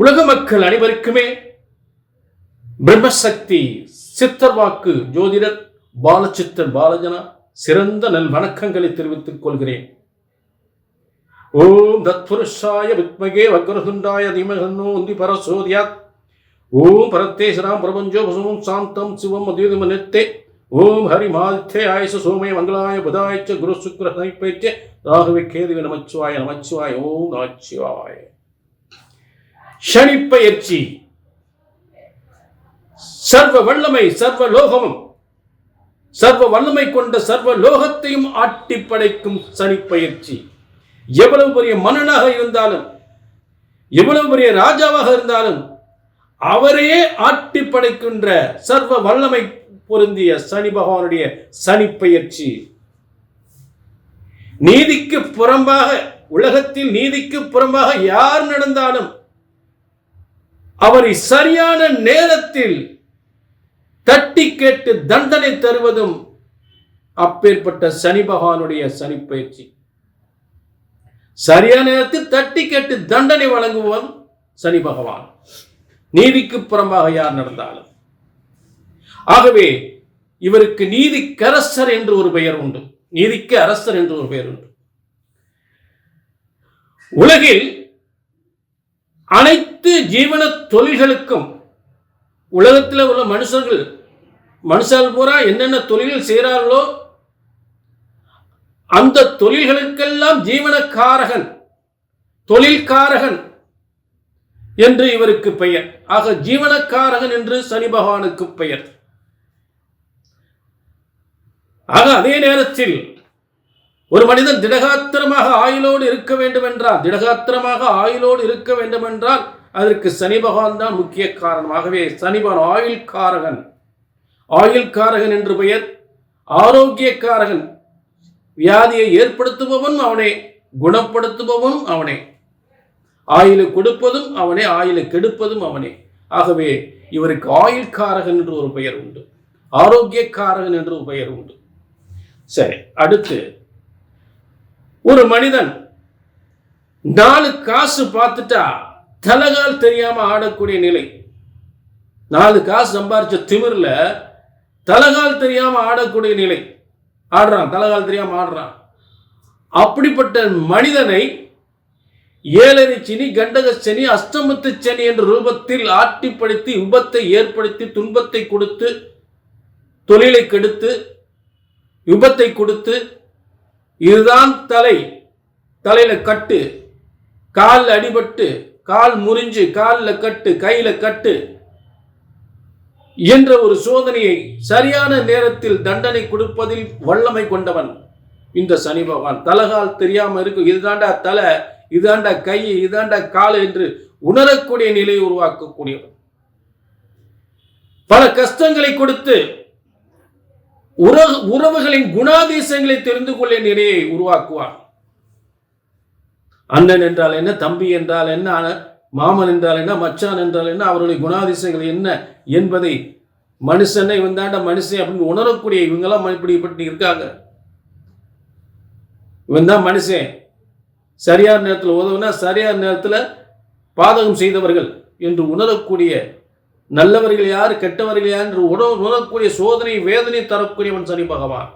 உலக மக்கள் அனைவருக்குமே பிரம்மசக்தி சித்தர்வாக்கு ஜோதிடர் பாலச்சித்தர் பாலஜனா சிறந்த நல் வணக்கங்களை தெரிவித்துக் கொள்கிறேன். ஓம் தத்புருஷாய வித்மகே வக்ரதுண்டாய தீமகன்னோ உந்தி பரசோதியாத். ஓம் பரத்தேசராம் பிரபஞ்சோ வசுமம் சாந்தம் சிவம் அத்யுதமனித்தே ஓம் ஹரி மாதித்தே ஆயுச சோமய மங்களாய புதாய்ச்ச குரு சுக்ர சமைப்பேச்சே ராகவே கேதுவி நமச்சிவாய நமச்சிவாய ஓம் நமச்சிவாய. சனிப்பெயர்ச்சி சர்வ வல்லமை சர்வ லோகமும் சர்வ வல்லமை கொண்ட சர்வ லோகத்தையும் ஆட்டி படைக்கும் சனிப்பயிற்சி எவ்வளவு பெரிய மன்னனாக இருந்தாலும் எவ்வளவு பெரிய ராஜாவாக இருந்தாலும் அவரையே ஆட்டி படைக்கின்ற சர்வ வல்லமை பொருந்திய சனி பகவானுடைய சனிப்பயிற்சி நீதிக்கு புறம்பாக உலகத்தில் நீதிக்கு புறம்பாக யார் நடந்தாலும் அவரை சரியான நேரத்தில் தட்டி கேட்டு தண்டனை தருவதும் அப்பேற்பட்ட சனி பகவானுடைய சனிப்பயிற்சி. சரியான நேரத்தில் தட்டி கேட்டு தண்டனை வழங்குவதும் சனி பகவான். நீதிக்கு புறம்பாக யார் நடந்தாலும். ஆகவே இவருக்கு நீதிக்கரசர் என்று ஒரு பெயர் உண்டு. நீதிக்கு அரசர் என்று ஒரு பெயர் உண்டு. உலகில் அனைத்து ஜீவன தொழில்களுக்கும் உலகத்தில் உள்ள மனுஷர்கள் மனுஷால் பூரா என்னென்ன தொழில்கள் செய்கிறார்களோ அந்த தொழில்களுக்கெல்லாம் ஜீவனக்காரகன் தொழில்காரகன் என்று இவருக்கு பெயர். ஆக ஜீவனக்காரகன் என்று சனி பகவானுக்கு பெயர். ஆக அதே நேரத்தில் ஒரு மனிதன் திடகாத்திரமாக ஆயுளோடு இருக்க வேண்டும் என்றால் திடகாத்திரமாக ஆயுளோடு இருக்க வேண்டும் என்றால் அதற்கு சனி பகவான் தான் முக்கிய காரணமாகவே சனிபகவான் ஆயுள் காரகன் ஆயுள்காரகன். ஆயுள்காரகன் என்று பெயர். ஆரோக்கியக்காரகன். வியாதியை ஏற்படுத்துபவன் அவனே குணப்படுத்துபவனும் அவனே. ஆயுளை கொடுப்பதும் அவனே ஆயுளை கெடுப்பதும் அவனே. ஆகவே இவருக்கு ஆயுள்காரகன் என்று ஒரு பெயர் உண்டு. ஆரோக்கியக்காரகன் என்று ஒரு பெயர் உண்டு. சரி அடுத்து ஒரு மனிதன் நாலு காசு பார்த்துட்டா தலகால் தெரியாம ஆடக்கூடிய நிலை. நாலு காசு சம்பாரிச்ச திமிரில் தலகால் தெரியாம ஆடக்கூடிய நிலை. ஆடுறான் தலகால் தெரியாம ஆடுறான். அப்படிப்பட்ட மனிதனை ஏழரை சனி கண்டக சனி அஷ்டமத்து சனி என்ற ரூபத்தில் ஆட்டிப்படுத்தி விபத்தை ஏற்படுத்தி துன்பத்தை கொடுத்து தொழிலை கெடுத்து விபத்தை கொடுத்து இதுதான் தலை. தலையில கட்டு. கால் அடிபட்டு கால் முறிஞ்சு காலில் கட்டு கையில கட்டு என்ற ஒரு சோதனையை சரியான நேரத்தில் தண்டனை கொடுப்பதில் வல்லமை கொண்டவன் இந்த சனி பகவான். தலகால் தெரியாம இருக்கும். இதுதாண்டா தலை இதாண்டா கை இதாண்டா கால் என்று உணரக்கூடிய நிலையை உருவாக்கக்கூடியவன். பல கஷ்டங்களை கொடுத்து உறவு உறவுகளின் குணாதிசயங்களை தெரிந்து கொள்ள நிலையை உருவாக்குவான் அண்ணன் என்றால் என்ன தம்பி என்றால் என்ன மாமன் என்றால் என்ன மச்சான் என்றால் என்ன அவருடைய குணாதிசயங்கள் என்ன என்பதை மனுஷனை வந்தாண்ட மனுஷன் அப்படின்னு உணரக்கூடிய இவங்கெல்லாம் இப்படி இப்படி இருக்காங்க. இவன் தான் மனுஷன். சரியான நேரத்தில் உதவுனா சரியான நேரத்தில் பாதகம் செய்தவர்கள் என்று உணரக்கூடிய நல்லவர்கள் யார் கெட்டவர்கள் யார் என்று உணவு உணரக்கூடிய சோதனை வேதனை தரக்கூடியவன் சனி பகவான்.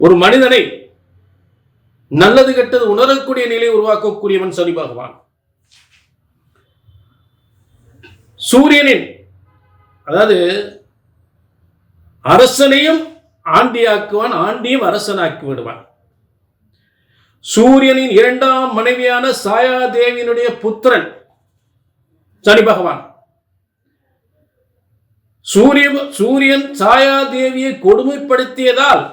ஒரு மனிதனை நல்லது கெட்டது உணரக்கூடிய நிலை உருவாக்கக்கூடியவன் சனி பகவான். சூரியனின் அதாவது அரசனையும் ஆண்டியாக்குவான் ஆண்டியும் அரசனாக்கி விடுவான் சூரியனின் இரண்டாம் மனைவியான சாயாதேவியினுடைய புத்திரன் சனி பகவான். சூரிய சூரியன் சாயாதேவியை கொடுமைப்படுத்தியதால்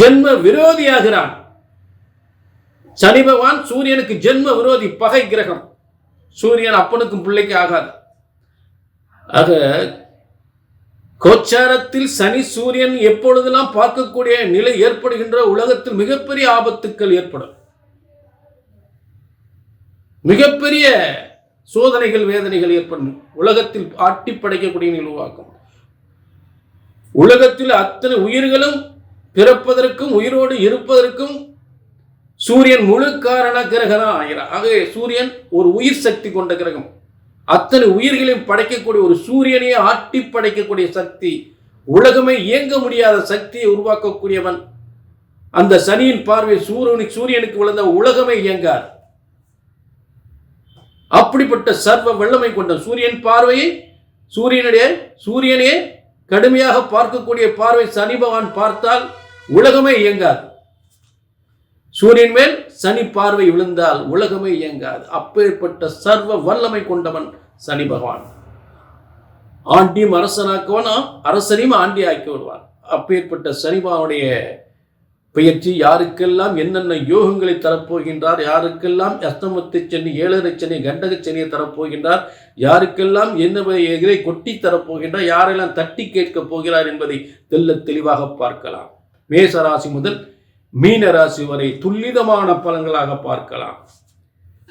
ஜென்ம விரோதியாகிறான். சனி பகவான் சூரியனுக்கு ஜென்ம விரோதி பகை கிரகம். சூரியன் அப்பனுக்கும் பிள்ளைக்கு ஆகாது. ஆக கோச்சாரத்தில் சனி சூரியன் எப்பொழுதெல்லாம் பார்க்கக்கூடிய நிலை ஏற்படுகின்ற உலகத்தில் மிகப்பெரிய ஆபத்துக்கள் ஏற்படும். மிகப்பெரிய சோதனைகள் வேதனைகள் ஏற்படும். உலகத்தில் ஆட்டி படைக்கக்கூடிய உருவாக்கும். உலகத்தில் அத்தனை உயிர்களும் பிறப்பதற்கும் உயிரோடு இருப்பதற்கும் சூரியன் முழு காரண கிரகம் ஆகிறான் ஆகவே சூரியன் ஒரு உயிர் சக்தி கொண்ட கிரகம். அத்தனை உயிர்களையும் படைக்கக்கூடிய ஒரு சூரியனையே ஆட்டி படைக்கக்கூடிய சக்தி உலகமே இயங்க முடியாத சக்தியை உருவாக்கக்கூடியவன். அந்த சனியின் பார்வை சூரியனுக்கு சூரியனுக்கு விழுந்த உலகமே இயங்காது. அப்படிப்பட்ட சர்வ வல்லமை கொண்ட சூரியன் பார்வையை சூரியனுடைய சூரியனே கடுமையாக பார்க்கக்கூடிய பார்வை சனி பகவான் பார்த்தால் உலகமே இயங்காது. சூரியன் மேல் சனி பார்வை விழுந்தால் உலகமே இயங்காது. அப்பேற்பட்ட சர்வ வல்லமை கொண்டவன் சனி பகவான். ஆண்டியும் அரசனாக்குவன் அரசனையும் ஆண்டி ஆக்கி விடுவான். அப்பேற்பட்ட சனி பகவானுடைய பெயர்ச்சி யாருக்கெல்லாம் என்னென்ன யோகங்களை தரப்போகின்றார் யாருக்கெல்லாம் அஸ்தமத்து சனி ஏழரை சனி கண்டக சனியை தரப்போகின்றார் யாருக்கெல்லாம் என்ன எதிரை கொட்டி தரப்போகின்றார் யாரெல்லாம் தட்டி கேட்கப் போகிறார் என்பதை தெல்ல தெளிவாக பார்க்கலாம். மேசராசி முதல் மீன ராசி வரை துல்லிதமான பலன்களாக பார்க்கலாம்.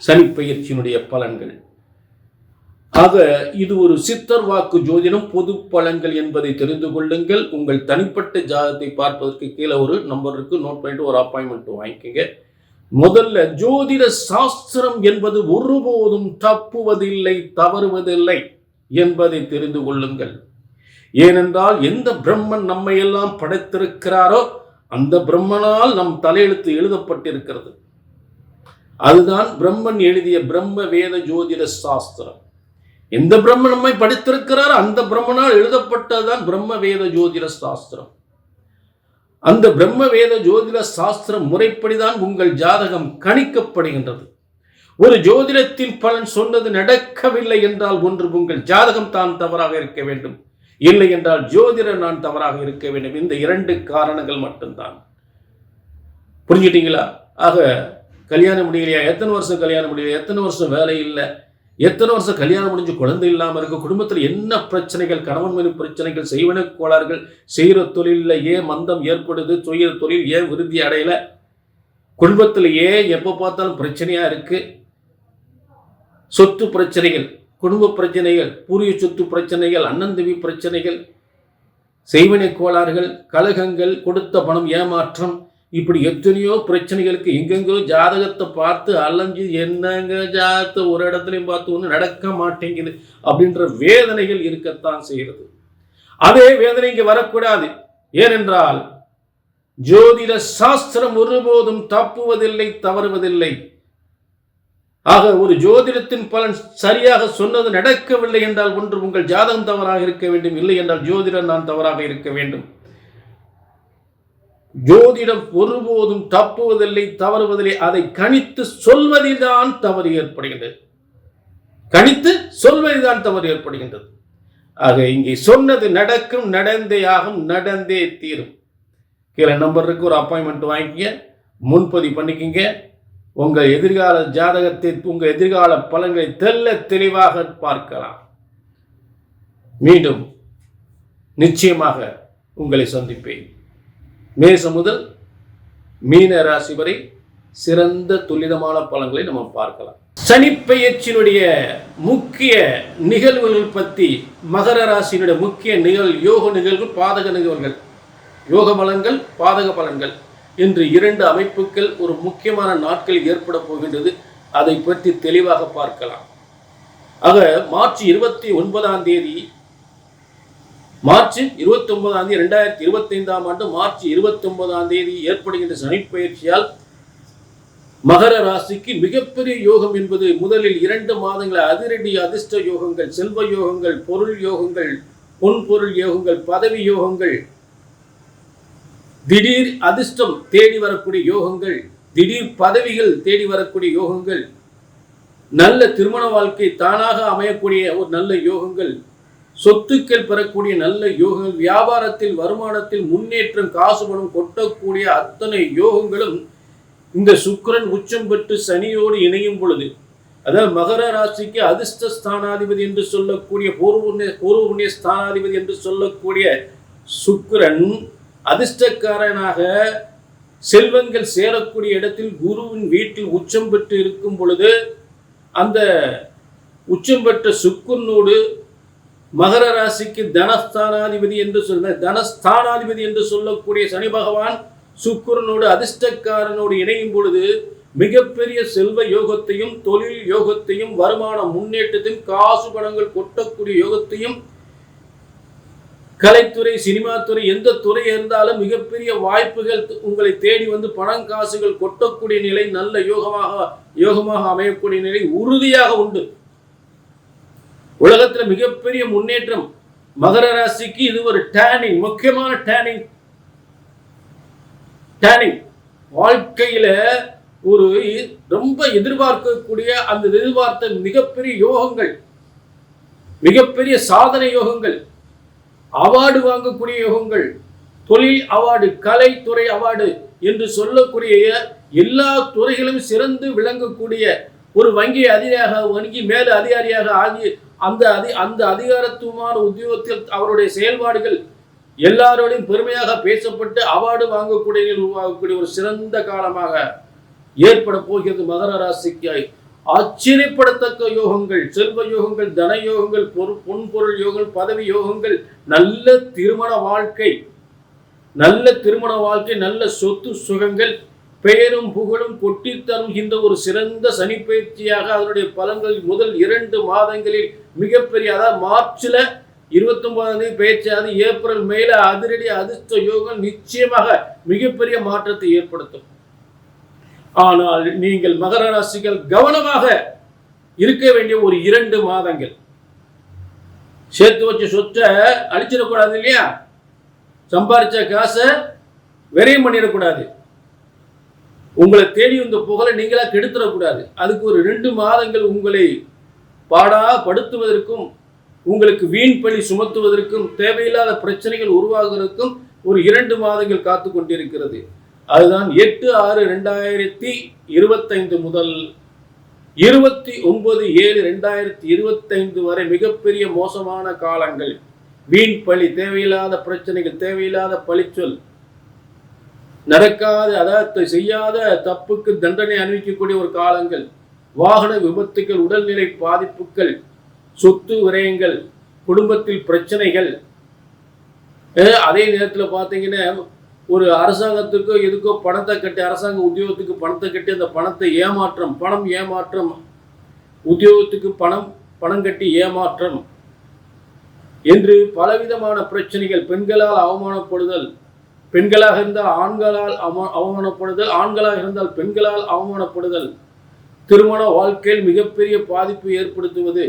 சனி பயிற்சியினுடைய பலன்கள். ஆக இது ஒரு சித்தர் வாக்கு ஜோதிடம் பொது பலன்கள் என்பதை தெரிந்து கொள்ளுங்கள். உங்கள் தனிப்பட்ட ஜாதகத்தை பார்ப்பதற்கு கீழே ஒரு நம்பர் இருக்கு. நோட் பண்ணிட்டு ஒரு அப்பாயின்மெண்ட் வாங்கிக்கோங்க. முதல்ல ஜோதிட சாஸ்திரம் என்பது ஒருபோதும் தப்புவதில்லை தவறுவதில்லை என்பதை தெரிந்து கொள்ளுங்கள். ஏனென்றால் எந்த பிரம்மன் நம்மை எல்லாம் படைத்திருக்கிறாரோ அந்த பிரம்மனால் நம் தலையெழுத்து எழுதப்பட்டிருக்கிறது. அதுதான் பிரம்மன் எழுதிய பிரம்ம வேத ஜோதிட சாஸ்திரம். எந்த பிரம்ம நம்மை படித்திருக்கிறார் அந்த பிரம்மனால் எழுதப்பட்டதுதான் பிரம்ம வேத ஜோதிட சாஸ்திரம். அந்த பிரம்ம வேத ஜோதிட சாஸ்திரம் முறைப்படிதான் உங்கள் ஜாதகம் கணிக்கப்படுகின்றது. ஒரு ஜோதிடத்தின் பலன் சொன்னது நடக்கவில்லை என்றால் ஒன்று உங்கள் ஜாதகம் தான் தவறாக இருக்க வேண்டும். இல்லை என்றால் ஜோதிடர் நான் தவறாக இருக்க வேண்டும். இந்த இரண்டு காரணங்கள் மட்டும்தான். புரிஞ்சுட்டீங்களா? ஆக கல்யாணம் முடியலையா? எத்தனை வருஷம் கல்யாணம் முடியலையா? எத்தனை வருஷம் வேலை இல்லை? எத்தனை வருஷம் கல்யாணம் முடிஞ்சு குழந்தை இல்லாமல் இருக்க? குடும்பத்தில் என்ன பிரச்சனைகள்? கணவன் மனைவி பிரச்சனைகள் செய்வன கோளாறுகள்? செய்கிற தொழிலில் ஏன் மந்தம் ஏற்படுது. செய்கிற தொழில் ஏன் விருத்தி அடையலை? குடும்பத்தில் ஏன் எப்போ பார்த்தாலும் பிரச்சனையாக இருக்கு. சொத்து பிரச்சனைகள் குடும்ப பிரச்சனைகள் பூர்வீக சொத்து பிரச்சனைகள் அண்ணன் தம்பி பிரச்சனைகள் செய்வினை கோளாறுகள் கழகங்கள் கொடுத்த பணம் ஏமாற்றம் இப்படி எத்தனையோ பிரச்சனைகளுக்கு எங்கெங்கோ ஜாதகத்தை பார்த்து அலைஞ்சு என்னங்க ஜாதகத்தை ஒரு இடத்துலையும் பார்த்து ஒன்றும் நடக்க மாட்டேங்குது அப்படின்ற வேதனைகள் இருக்கத்தான் செய்கிறது. அதே வேதனை இங்கே வரக்கூடாது. ஏனென்றால் ஜோதிட சாஸ்திரம் ஒருபோதும் தப்புவதில்லை தவறுவதில்லை. ஆக ஒரு ஜோதிடத்தின் பலன் சரியாக சொன்னது நடக்கவில்லை என்றால் ஒன்று உங்கள் ஜாதகம் தவறாக இருக்க வேண்டும் இல்லை என்றால் ஜோதிடம் நான் தவறாக இருக்க வேண்டும். ஜோதிடம் ஒருபோதும் தப்புவதில்லை தவறுவதில்லை. அதை கணித்து சொல்வதில்தான் தவறு ஏற்படுகின்றது. கணித்து சொல்வதில்தான் தவறு ஏற்படுகின்றது. ஆக இங்கே சொன்னது நடக்கும் நடந்தே ஆகும் நடந்தே தீரும். கீழே நம்பருக்கு ஒரு அப்பாயின்மெண்ட் வாங்கிக்க முன்பதிவு பண்ணிக்கிங்க. உங்கள் எதிர்கால ஜாதகத்தை உங்கள் எதிர்கால பலன்களை தெல்ல தெளிவாக பார்க்கலாம். மீண்டும் நிச்சயமாக உங்களை சந்திப்பேன். மேசம் முதல் மீன ராசி வரை சிறந்த துல்லிதமான பலன்களை நம்ம பார்க்கலாம். சனிப்பெயர்ச்சியினுடைய முக்கிய நிகழ்வுகள் பற்றி மகர ராசியினுடைய முக்கிய நிகழ் யோக நிகழ்வு பாதக நிகழ்வுகள். யோக பலன்கள் பாதக பலன்கள். என்று இரண்டு அமைப்புகள் ஒரு முக்கியமான நாட்கள் ஏற்பட போகின்றது. அதை பற்றி தெளிவாக பார்க்கலாம். ஆக மார்ச் இருபத்தி ஒன்பதாம் தேதி மார்ச் இருபத்தி ஒன்பதாம் தேதி ரெண்டாயிரத்தி இருபத்தி ஐந்தாம் ஆண்டு மார்ச் இருபத்தி ஒன்பதாம் தேதி ஏற்படுகின்ற சனிப்பயிற்சியால் மகர ராசிக்கு மிகப்பெரிய யோகம் என்பது முதலில் இரண்டு மாதங்கள் அதிரடி அதிர்ஷ்ட யோகங்கள் செல்வ யோகங்கள் பொருள் யோகங்கள் பொன் பொருள் யோகங்கள் பதவி யோகங்கள் திடீர் அதிர்ஷ்டம் தேடி வரக்கூடிய யோகங்கள் திடீர் பதவிகள் தேடி வரக்கூடிய யோகங்கள் நல்ல திருமண வாழ்க்கை தானாக அமையக்கூடிய ஒரு நல்ல யோகங்கள் சொத்துக்கள் பெறக்கூடிய நல்ல யோகங்கள் வியாபாரத்தில் வருமானத்தில் முன்னேற்றம் காசு பணம் கொட்டக்கூடிய அத்தனை யோகங்களும் இந்த சுக்கரன் உச்சம் பெற்று சனியோடு இணையும் பொழுது அதாவது மகர ராசிக்கு அதிர்ஷ்ட ஸ்தானாதிபதி என்று சொல்லக்கூடிய பூர்வ புண்ணிய பூர்வ புண்ணிய ஸ்தானாதிபதி என்று சொல்லக்கூடிய சுக்கிரன் அதிர்ஷ்டக்காரனாக செல்வங்கள் சேரக்கூடிய இடத்தில் குருவின் வீட்டில் உச்சம் பெற்று இருக்கும் பொழுது அந்த உச்சம் பெற்ற சுக்குனோடு மகர ராசிக்கு தனஸ்தானாதிபதி என்று சொல்ல தனஸ்தானாதிபதி என்று சொல்லக்கூடிய சனி பகவான் சுக்கிரனோடு அதிர்ஷ்டக்காரனோடு இணையும் பொழுது மிகப்பெரிய செல்வ யோகத்தையும் தொழில் யோகத்தையும் வருமான முன்னேற்றத்தையும் காசு பணங்கள் கொட்டக்கூடிய யோகத்தையும் கலைத்துறை சினிமா துறை எந்த துறை இருந்தாலும் மிகப்பெரிய வாய்ப்புகள் உங்களை தேடி வந்து பணம் காசுகள் கொட்டக்கூடிய நிலை நல்ல யோகமாக யோகமாக அமையக்கூடிய நிலை உறுதியாக உண்டு. உலகத்துல மிகப்பெரிய முன்னேற்றம் மகர ராசிக்கு இது ஒரு டேனிங் முக்கியமான டேனிங் டேனிங் வாழ்க்கையில ஒரு ரொம்ப எதிர்பார்க்கக்கூடிய அந்த எதிர்பார்த்த மிகப்பெரிய யோகங்கள் மிகப்பெரிய சாதனை யோகங்கள் அவார்டு வாங்கக்கூடிய யோகங்கள் தொழில் அவார்டு கலைத்துறை அவார்டு என்று சொல்லக்கூடிய எல்லா துறைகளும் சிறந்து விளங்கக்கூடிய ஒரு வங்கி அதிகாரியாக வங்கி மேல அதிகாரியாக ஆகி அந்த அதி அந்த அதிகாரத்துவமான உத்தியோகத்தில் அவருடைய செயல்பாடுகள் எல்லாரோடையும் பெருமையாக பேசப்பட்டு அவார்டு வாங்கக்கூடிய உருவாகக்கூடிய ஒரு சிறந்த காலமாக ஏற்பட போகிறது மகர ராசிக்காய். ஆச்சரியப்படத்தக்க யோகங்கள் செல்வ யோகங்கள் தன யோகங்கள் பொரு பொன்பொருள் யோகங்கள் பதவி யோகங்கள் நல்ல திருமண வாழ்க்கை நல்ல திருமண வாழ்க்கை நல்ல சொத்து சுகங்கள் பெயரும் புகழும் கொட்டி இந்த ஒரு சிறந்த சனிப்பயிற்சியாக அதனுடைய பலன்கள் முதல் இரண்டு மாதங்களில் மிகப்பெரிய அதாவது மார்ச்சில் இருபத்தி தேதி பயிற்சியாவது ஏப்ரல் மேல அதிரடி அதிர்ஷ்ட யோகம் நிச்சயமாக மிகப்பெரிய மாற்றத்தை ஏற்படுத்தும். ஆனால் நீங்கள் மகர ராசிகள் கவனமாக இருக்க வேண்டிய ஒரு இரண்டு மாதங்கள். சேர்த்து வச்ச சொத்தை அழிச்சிடக்கூடாது இல்லையா? சம்பாரிச்ச காசை விரையும் பண்ணிடக்கூடாது. உங்களை தேடி வந்த புகழை நீங்களா கெடுத்துடக்கூடாது. அதுக்கு ஒரு ரெண்டு மாதங்கள் உங்களை பாடா படுத்துவதற்கும் உங்களுக்கு வீண் பழி சுமத்துவதற்கும் தேவையில்லாத பிரச்சனைகள் உருவாகுவதற்கும் ஒரு இரண்டு மாதங்கள் காத்து கொண்டிருக்கிறது. அதுதான் எட்டு ஆறு ரெண்டாயிரத்தி இருபத்தைந்து முதல் இருபத்தி ஒன்பது ஏழு ரெண்டாயிரத்தி இருபத்தைந்து வரை மிகப்பெரிய மோசமான காலங்கள். வீண் பழி தேவையில்லாத பிரச்சனைகள் தேவையில்லாத பழிச்சொல். நடக்காத அதாவது செய்யாத தப்புக்கு தண்டனை அணிவிக்கக்கூடிய ஒரு காலங்கள். வாகன விபத்துகள் உடல்நிலை பாதிப்புகள் சொத்து விரயங்கள் குடும்பத்தில் பிரச்சனைகள். அதே நேரத்தில் பார்த்தீங்கன்னா ஒரு அரசாங்கத்துக்கோ எதுக்கோ பணத்தை கட்டி அரசாங்க உத்தியோகத்துக்கு பணத்தை கட்டி அந்த பணத்தை ஏமாற்றம் பணம் ஏமாற்றம். உத்தியோகத்துக்கு பணம் பணம் கட்டி ஏமாற்றம். என்று பலவிதமான பிரச்சனைகள் பெண்களால் அவமானப்படுதல். பெண்களாக இருந்தால் ஆண்களால் அவ அவமானப்படுதல் ஆண்களாக இருந்தால் பெண்களால் அவமானப்படுதல். திருமண வாழ்க்கையில் மிகப்பெரிய பாதிப்பு ஏற்படுத்துவது.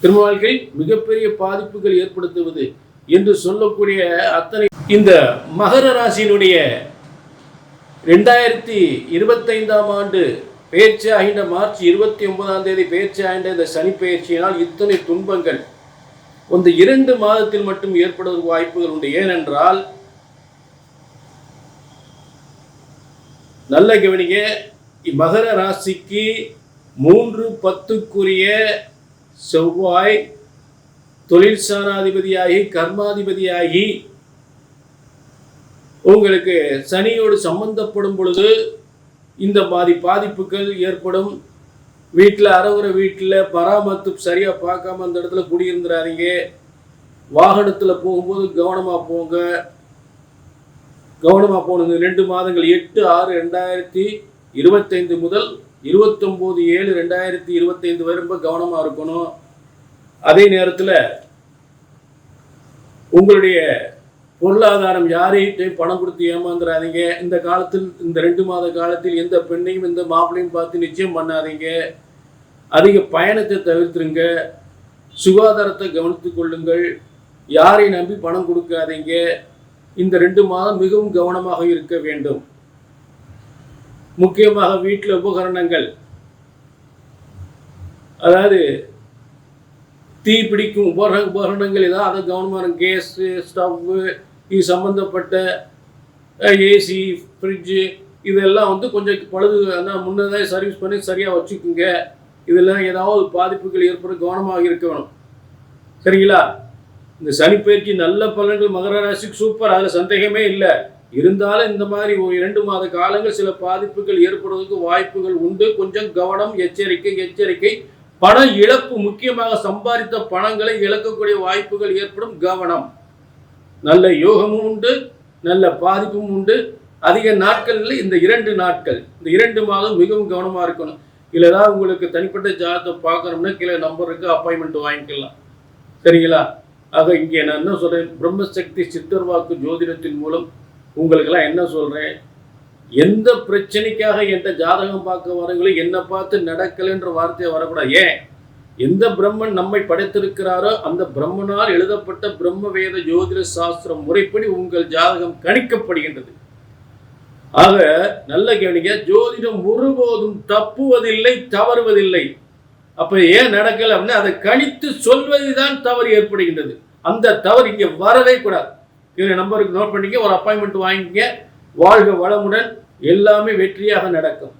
திருமண வாழ்க்கையில் மிகப்பெரிய பாதிப்புகள் ஏற்படுத்துவது என்று சொல்லக்கூடிய அத்தனை இந்த மகர ராசியினுடைய ரெண்டாயிரத்தி இருபத்தைந்தாம் ஆண்டு பேச்சு ஆகின்ற மார்ச் இருபத்தி ஒன்பதாம் தேதி பெயர்ச்சி ஆகின்ற இந்த சனி பயிற்சியினால் இத்தனை துன்பங்கள். இந்த இரண்டு மாதத்தில் மட்டும் ஏற்படுவதற்கு வாய்ப்புகள் உண்டு. ஏனென்றால் நல்ல கவனிங்க மகர ராசிக்கு மூன்று பத்துக்குரிய செவ்வாய் தொழில் சாணாதிபதியாகி கர்மாதிபதியாகி உங்களுக்கு சனியோடு சம்பந்தப்படும் பொழுது இந்த மாதிரி பாதிப்புகள் ஏற்படும். வீட்டில் அறவுற வீட்டில் பராமரித்து சரியாக பார்க்காம அந்த இடத்துல குடியிருந்துடாதீங்க வாகனத்தில் போகும்போது கவனமாக போங்க. கவனமாக போகணுங்க ரெண்டு மாதங்கள் எட்டு ஆறு ரெண்டாயிரத்தி இருபத்தைந்து முதல் இருபத்தொம்போது ஏழு ரெண்டாயிரத்தி இருபத்தைந்து வரை ரொம்ப கவனமாக இருக்கணும். அதே நேரத்தில் உங்களுடைய பொருளாதாரம் யாரையும் பணம் கொடுத்து ஏமாந்துடாதீங்க இந்த காலத்தில் இந்த ரெண்டு மாத காலத்தில் எந்த பெண்ணையும் எந்த மாப்பிளையும் பார்த்து நிச்சயம் பண்ணாதீங்க. அதிக பயணத்தை தவிர்த்துருங்க. சுகாதாரத்தை கவனித்துக் கொள்ளுங்கள். யாரை நம்பி பணம் கொடுக்காதீங்க. இந்த ரெண்டு மாதம் மிகவும் கவனமாக இருக்க வேண்டும். முக்கியமாக வீட்டில் உபகரணங்கள். அதாவது தீ பிடிக்கும் உபகரண உபகரணங்கள் ஏதாவது அதை கவனமாக கேஸு ஸ்டவ்வு இது சம்மந்தப்பட்ட ஏசி ஃப்ரிட்ஜு இதெல்லாம் வந்து கொஞ்சம் பழுது ஆனால் முன்னதாக சர்வீஸ் பண்ணி சரியாக வச்சுக்கோங்க. இதெல்லாம் ஏதாவது பாதிப்புகள் ஏற்பட கவனமாக இருக்க வேணும். சரிங்களா? இந்த சனிப்பயிற்சி நல்ல பலன்கள் மகர ராசிக்கு சூப்பர் அதில் சந்தேகமே இல்லை. இருந்தாலும் இந்த மாதிரி ஒரு இரண்டு மாத காலங்கள் சில பாதிப்புகள் ஏற்படுவதற்கு வாய்ப்புகள் உண்டு. கொஞ்சம் கவனம் எச்சரிக்கை எச்சரிக்கை. பண இழப்பு முக்கியமாக சம்பாதித்த பணங்களை இழக்கக்கூடிய வாய்ப்புகள் ஏற்படும். கவனம். நல்ல யோகமும் உண்டு நல்ல பாதிப்பும் உண்டு. அதிக நாட்களில் இந்த இரண்டு நாட்கள். இந்த இரண்டு மாதம் மிகவும் கவனமாக இருக்கணும். இல்லைனா உங்களுக்கு தனிப்பட்ட ஜாதகத்தை பார்க்கணும்னா கீழே நம்பருக்கு அப்பாயின்மெண்ட் வாங்கிக்கலாம். சரிங்களா? ஆக இங்கே நான் என்ன சொல்கிறேன் பிரம்மசக்தி சித்தர் வாக்கு ஜோதிடத்தின் மூலம் உங்களுக்கெல்லாம் என்ன சொல்கிறேன் எந்த பிரச்சனைக்காக என்கிட்ட ஜாதகம் பார்க்க வரவங்களோ என்னை பார்த்து நடக்கலைன்ற வார்த்தையை வரக்கூடாது. ஏன்? எந்த பிரம்மன் நம்மை படைத்திருக்கிறாரோ அந்த பிரம்மனால் எழுதப்பட்ட பிரம்ம வேத ஜோதிட சாஸ்திரம் முறைப்படி உங்கள் ஜாதகம் கணிக்கப்படுகின்றது. ஆக நல்ல கவனிங்க ஜோதிடம் ஒருபோதும் தப்புவதில்லை தவறுவதில்லை. அப்ப ஏன் நடக்கல அப்படின்னா அதை கணித்து சொல்வதுதான் தவறு ஏற்படுகின்றது. அந்த தவறு இங்கே வரவே கூடாது. கீழே நம்பருக்கு நோட் பண்ணிக்க ஒரு அப்பாயின்மெண்ட் வாங்கிக்க வாழ்க வளமுடன் எல்லாமே வெற்றியாக நடக்கும்.